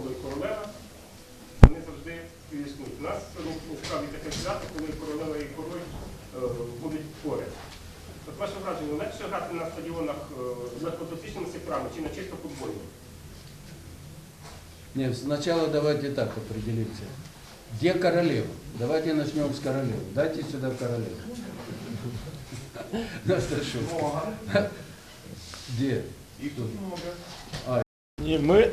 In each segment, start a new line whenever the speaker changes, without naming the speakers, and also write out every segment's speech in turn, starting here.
і королева, вони завжди існують. У нас ну, насправді таке свято, коли королева і король е, будуть поряд. От ваше враження, легше грати на стадіонах е, з легкодотичними секторами чи на чисто футбольних?
Нет, сначала давайте так определимся. Где королева? Давайте начнем с королевы. Дайте сюда королеву. Ну, это шутка. Где?
Ні, ми,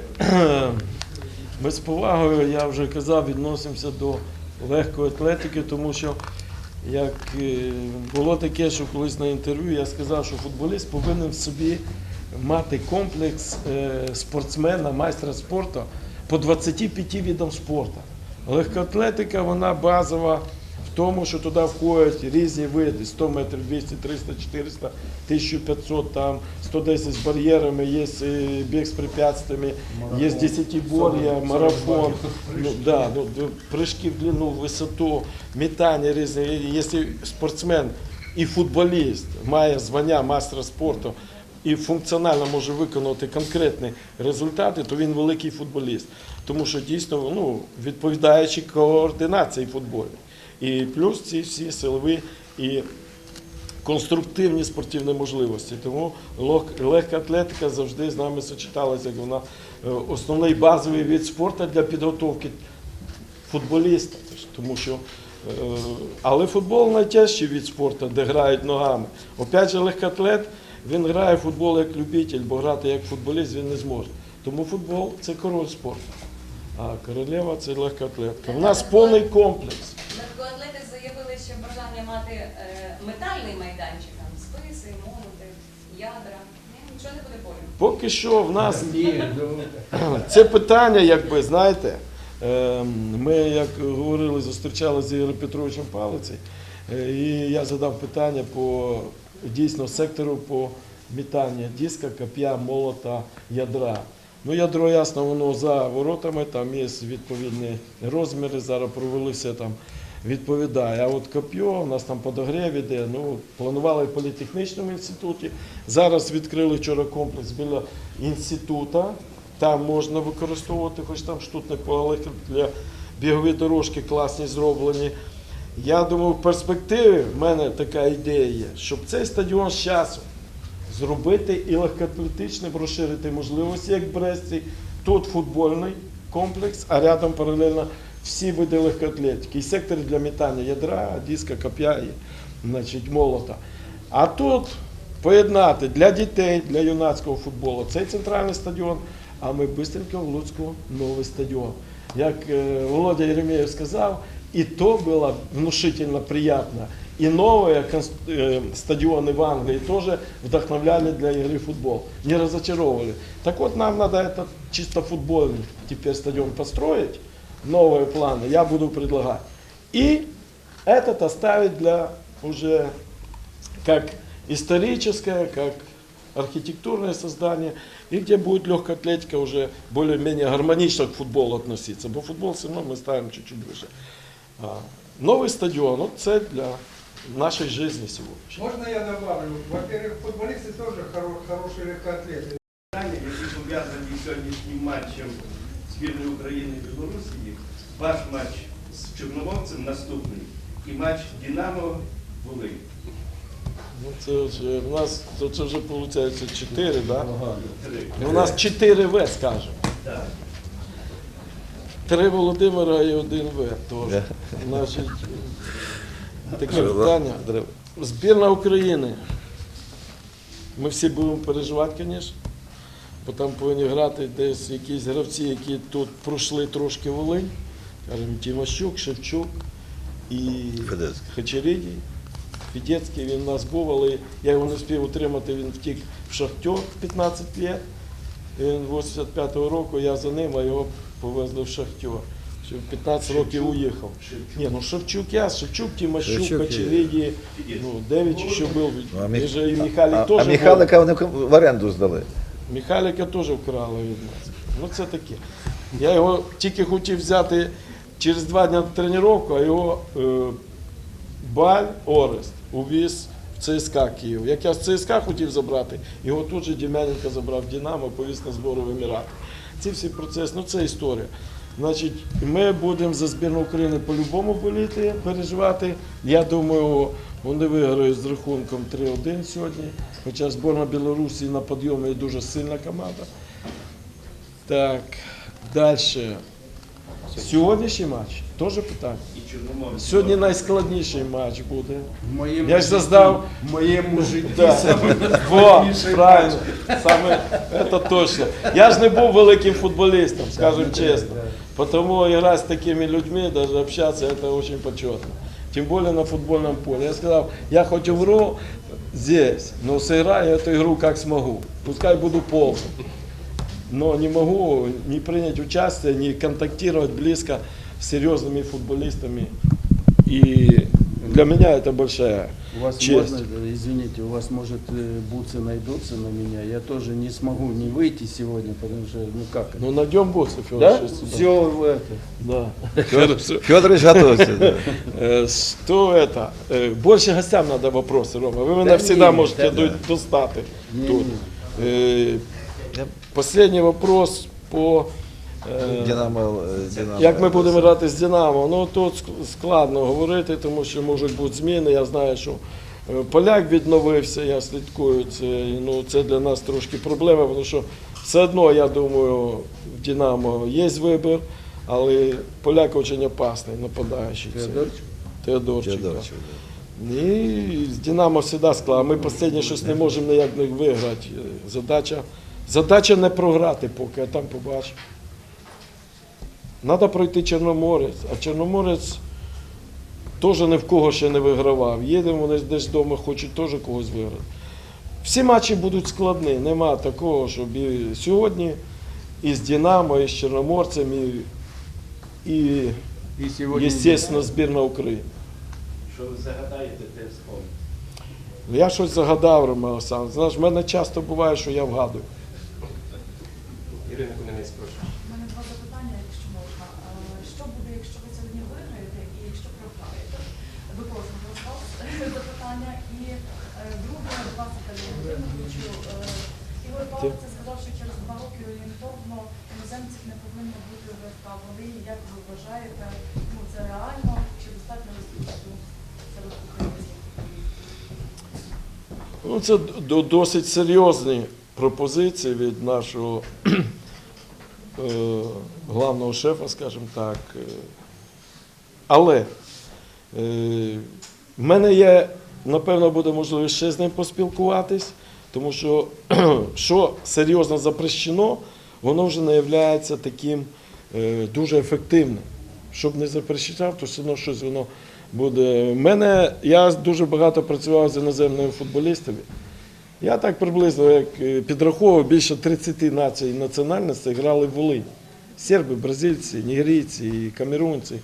ми з повагою, я вже казав, відносимося до легкої атлетики, тому що як е, було таке, що колись на інтерв'ю я сказав, що футболіст повинен в собі мати комплекс е, спортсмена, майстра спорту по 25 видам спорту. Легкоатлетика, вона базова тому, що туди входять різні види 100 метрів, 200, 300, 400, 1500, там 110 з бар'єрами, є е, біг з препятствиями, є 10-бор'я, марафон, ну, да, ну, прыжки в длину, в висоту, метання різні. Якщо спортсмен і футболіст має звання майстра спорту і функціонально може виконувати конкретні результати, то він великий футболіст. Тому що дійсно ну, відповідаючи координації футбольної. І плюс ці всі силові і конструктивні спортивні можливості. Тому легка атлетика завжди з нами сочеталася, як вона е, основний базовий від спорту для підготовки футболіста. Тому що, е, але футбол найтяжчий від спорту, де грають ногами. Опять же, легкоатлет, він грає в футбол як любитель, бо грати як футболіст він не зможе. Тому футбол це король спорту. А королева це легкоатлетка. У нас повний комплекс.
Легкоатлети заявили, що бажання мати е, метальний майданчик, там списи, молоти, ядра. Нічого не буде болю.
Поки що в нас
ну,
Це питання, якби знаєте, ем, ми, як говорили, зустрічалися з Ігорем Петровичем Палицею, е, і я задав питання по дійсно сектору по мітанню диска, коп'я, молота, ядра. Ну, ядро, ясно, воно за воротами, там є відповідні розміри, зараз провелися там. Відповідає, а от коп'ю, у нас там подогрів іде. Ну, планували в політехнічному інституті. Зараз відкрили вчора комплекс біля інституту. Там можна використовувати, хоч там штутне поле для бігові дорожки класні зроблені. Я думаю, в перспективі в мене така ідея є, щоб цей стадіон з часом зробити і легкоатлетичним, розширити можливості, як в Бресті. Тут футбольний комплекс, а рядом паралельно всі види легкоатлетики. І сектори для метання ядра, диска, коп'я і значить, молота. А тут поєднати для дітей, для юнацького футболу цей центральний стадіон, а ми швидко в Луцьку новий стадіон. Як е, Володя Єремєєв сказав, і то було внушительно приємно. І новые конс- э, стадионы в Англии тоже вдохновляли для игры в футбол, не разочаровывали. Так вот, нам надо этот чисто футбольный теперь стадион построить, новые планы, я буду предлагать. И этот оставить для уже как историческое, как архитектурное создание, и где будет легкая атлетика уже более-менее гармонично к футболу относиться. Бо футбол все равно мы ставим чуть-чуть выше. А, Новый стадион, вот цель для нашей жизни сегодняшней.
Можно я добавлю? Во-первых, футболисты тоже хоро- хорошие легкоатлеты.
Питання, які пов'язані з сьогоднішнім матчем збірної України і Білорусі. Ваш матч з Чорноморцем наступний і матч Динамо Волинь.
Ну, це вже в нас то це вже виходить 4, да?
погано.
У нас 4 В, скажемо.
Так.
Три Володимира і один В теж. Значить, таке питання. Збірна України. Ми всі будемо переживати, звісно. Бо там повинні грати десь якісь гравці, які тут пройшли трошки Волинь. Скажімо, Тимощук, Шевчук і Хачерідій. Фідецький він у нас був, але я його не встиг утримати, він втік в шахтер 15 років. Він 85-го року, я за ним, а його повезли в шахтер. Що в 15 років уїхав. Ні, ну Шевчук я, Шевчук, Тимощук, Хачерідій, ну, Девич ще був.
Ну, а Міх- А, а. Михайлика вони в оренду здали.
Михайлика теж вкрали від нас. Ну це таке. Я його тільки хотів взяти через два дні тренування, а його е, Баль Орест увіз в ЦСКА Київ. Як я з ЦСКА хотів забрати, його тут же Дім'яненко забрав Динамо, повіз на збори в Емірати. Ці всі процеси, ну це історія. Значить, ми будемо за збірну України по-любому боліти, переживати. Я думаю, вони виграють з рахунком 3-1 сьогодні. Хоча збірна Білорусі на підйомі дуже сильна команда. Так, далі. Сьогоднішній матч теж питання. Сьогодні найскладніший матч буде.
В
Я ж заздав-
в моєму житті
Да.
саме
Во, правильно, саме це точно. Я ж не був великим футболістом, скажем чесно. Потому играть с такими людьми, даже общаться, это очень почетно Тем более на футбольном поле. Я сказал, я хоть умру здесь, но сыграю эту игру как смогу. Пускай буду ползать. Но не могу не принять участие, не контактировать близко с серьезными футболистами. И для меня это большая
У вас
честь.
можно, э, извините, у вас может э, бутсы найдутся на меня. Я тоже не смогу не выйти сегодня, потому что, ну как это?
Ну, найдем босса, Федор.
да? Все в это.
Да.
Федорович готовься. да.
Э, Что это? Э, Больше гостям надо вопросы, Рома. Вы меня
Да
всегда
не,
можете
да,
до-
да.
достати
Не,
тут.
не.
Последний вопрос по... е,
Динамо, е, Динамо.
Як ми будемо грати з Динамо? Ну тут складно говорити, тому що можуть бути зміни. Я знаю, що е, поляк відновився, я слідкую. Це, ну, це для нас трошки проблема, тому що все одно, я думаю, в Динамо є вибір, але поляк дуже опасний, нападаючий. Теодорчик.
Федорович, да.
І з Динамо завжди складно. Ми останнє щось не можемо ніяк не виграти. Задача, задача не програти поки, а там побачимо. Треба пройти Чорноморець, а Чорноморець теж ні в кого ще не вигравав. Їдемо, вони десь вдома хочуть теж когось виграти. Всі матчі будуть складні, нема такого, щоб і сьогодні і з Динамо, і з Чорноморцем, і, і
И сегодня...
звісно, збірна України.
Що ви загадаєте, те вспомните.
Я щось загадав, Роман Олександрович. Знаєш, в мене часто буває, що я вгадую.
Ірина Кунинець, прошу.
У мене два запитання, якщо можна. Е, Що буде, якщо ви сьогодні виграєте і якщо програєте? Ви кожного з вас запитання. І е, друге, до вас Віталію Володимировичу. Е, Ігор Павлович сказав, що через два роки орієнтовно іноземців не повинно бути в ФК Волині. Як ви вважаєте, ну це реально чи достатньо ресурсу серед українців?
Ну, це досить серйозні пропозиції від нашого е, главного шефа, скажімо так. Але е, в мене є, напевно, буде можливість ще з ним поспілкуватись, тому що що серйозно запрещено, воно вже не є таким е, дуже ефективним. Щоб не запрещав, то все одно щось воно буде. Мене я дуже багато працював з іноземними футболістами. Я так приблизно як е, підраховував, більше 30 націй національностей грали в Волині. Серби, бразильці, нігерійці, і камерунці,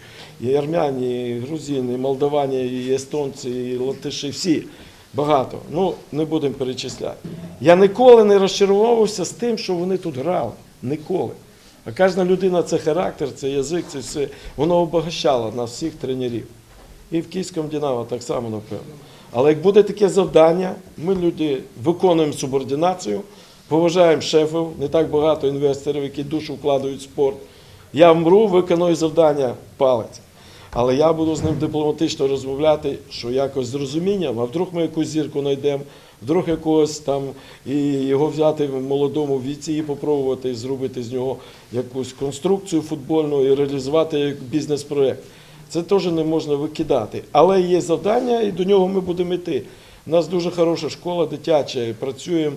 і армяні, і грузини, і молдавані, і естонці, і латиші, всі. Багато. Ну, не будемо перечисляти. Я ніколи не розчаровувався з тим, що вони тут грали. Ніколи. А кожна людина це характер, це язик, це все. Воно обогащало нас всіх тренерів. І в Київському Динамо так само, напевно. Але як буде таке завдання, ми люди виконуємо субординацію, поважаємо шефів, не так багато інвесторів, які душу вкладають в спорт. Я вмру, виконую завдання палець. Але я буду з ним дипломатично розмовляти, що якось з розумінням, а вдруг ми якусь зірку знайдемо, вдруг якогось там і його взяти в молодому віці і попробувати зробити з нього якусь конструкцію футбольну і реалізувати як бізнес-проект. Це теж не можна викидати. Але є завдання, і до нього ми будемо йти. У нас дуже хороша школа дитяча, працюємо.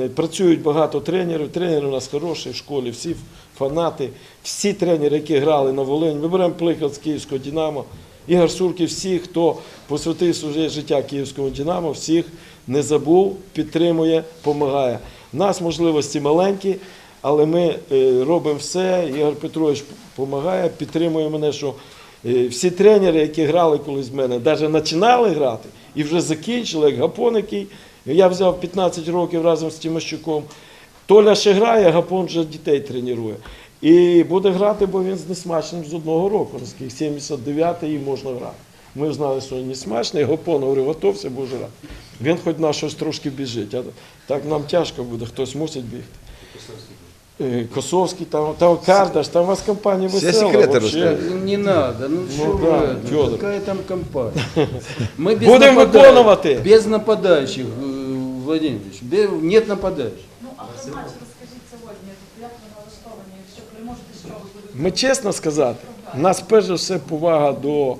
е, Працюють багато тренерів. Тренери у нас хороші в школі, всі фанати, всі тренери, які грали на Волині. Ми беремо приклад з Київського Динамо. Ігор Сурків, всі, хто посвятив своє життя Київському Динамо, всіх не забув, підтримує, допомагає. У нас можливості маленькі, але ми е, робимо все. Ігор Петрович допомагає, підтримує мене, що е, всі тренери, які грали колись в мене, навіть починали грати і вже закінчили, як Гапон, який я взяв 15 років разом з Тимощуком. Толя ще грає, Гапон вже дітей тренує. І буде грати, бо він з несмачним з одного року, наскільки 79-й і можна грати. Ми знали, що він не смачний. Гопон говорив, готовся, бо жрати. Він хоч на щось трошки біжить. А так нам тяжко буде, хтось мусить бігти. Е, Косовський, там, там Кардаш, там у вас компанія
Всі
весела.
секрети
вообще.
розкажуть.
Не надо, ну что
да,
вы, ну,
Фёдор.
какая там компания? Мы без
Будем
нападающих-
виконувати.
Без нападающих, э, Владимир Ильич, бе- нет нападающих.
А про матч розкажіть сьогодні, як ви налаштовані, якщо переможете, що ви будете?
Ми чесно сказати, у нас перш за все повага до,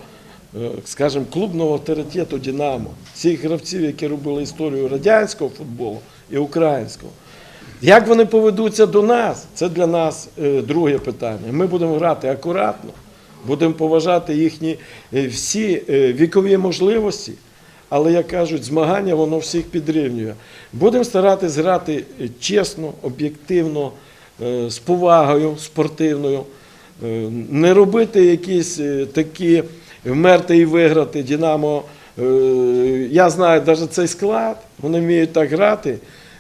е, скажімо, клубного авторитету Динамо, цих гравців, які робили історію радянського футболу і українського. Як вони поведуться до нас, це для нас е, друге питання. Ми будемо грати акуратно, будемо поважати їхні е, всі вікові можливості, але, як кажуть, змагання воно всіх підрівнює. Будемо старатись грати чесно, об'єктивно, е, з повагою спортивною. Е, Не робити якісь е, такі вмерти і виграти. Динамо, я знаю навіть цей склад, вони вміють так грати,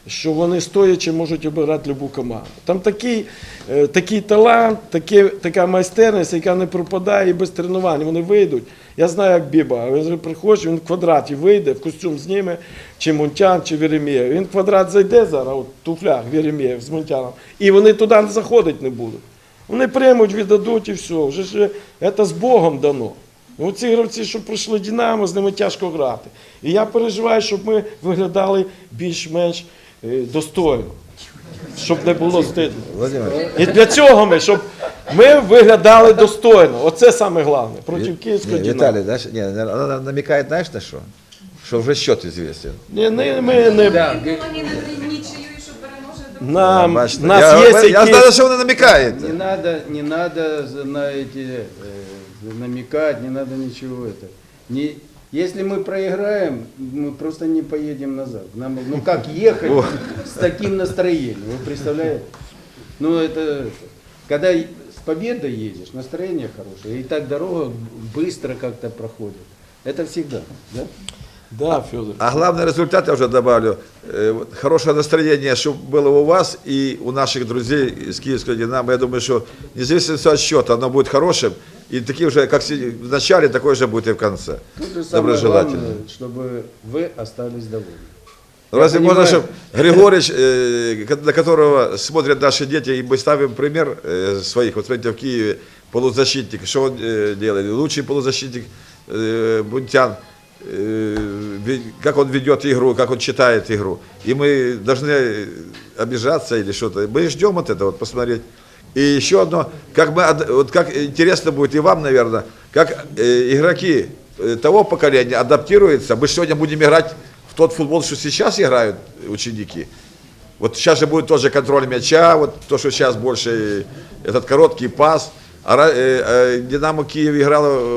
що вони стоячи можуть обіграти будь-яку команду. Там такий, е, такий талант, такі, така майстерність, яка не пропадає і без тренувань. Вони вийдуть. Я знаю, як Біба. Він приходить, він в квадраті вийде, в костюм зніме, чи Мунтян, чи Вєремєєв. Він в квадрат зайде зараз, от, туфлях Вєремєєв з Мунтяном, і вони туди не заходити не будуть. Вони приймуть, віддадуть і все. Вже ж це з Богом дано. Ну, ці гравці, що пройшли Динамо, з ними тяжко грати. І я переживаю, щоб ми виглядали більш-менш е, достойно, щоб не було стидно.
Владимир,
І для цього ми, щоб ми виглядали достойно. Оце саме головне. Проти Київського
не,
Динамо.
Виталий, знаешь, не, она нам- намекает, знаешь, на что? Что уже счет известен.
Ні, не, ми не...
Да,
Він
г-
думав, ні на нічию, що переможе друг.
Нам,
Бачите,
нас
я,
є
я
якісь...
знаю, на что она намекает.
не надо, не надо за- на эти э, намекать, не надо ничего это. Не, если мы проиграем, мы просто не поедем назад. Нам, ну как ехать с таким настроением? Вы представляете? Ну это, когда с победой едешь, настроение хорошее, и так дорога быстро как-то проходит. Это всегда, да?
Да, Федор.
А главный результат, я уже добавлю, э, вот хорошее настроение, чтобы было у вас и у наших друзей из Киевского «Динамо». Я думаю, что независимо от счета, оно будет хорошим. И такие уже, как си- в начале, такое же будет и в конце.
Тут же самое
Доброжелательно.
главное, чтобы вы остались довольны.
Разве
понимаю.
можно, чтобы Григорьевич, э, ко- на которого смотрят наши дети, и мы ставим пример э, своих, вот смотрите, в Киеве полузащитник, что он э, делает? Лучший полузащитник э, Бунтян, э, ви- как он ведет игру, как он читает игру. И мы должны обижаться или что-то. Мы ждем от этого, вот, посмотреть. И еще одно, как мы, вот как интересно будет и вам, наверное, как э, игроки э, того поколения адаптируются. Мы сегодня будем играть в тот футбол, что сейчас играют ученики. Вот сейчас же будет тоже контроль мяча, вот то, что сейчас больше э, этот короткий пас. А э, э, Динамо Киев играло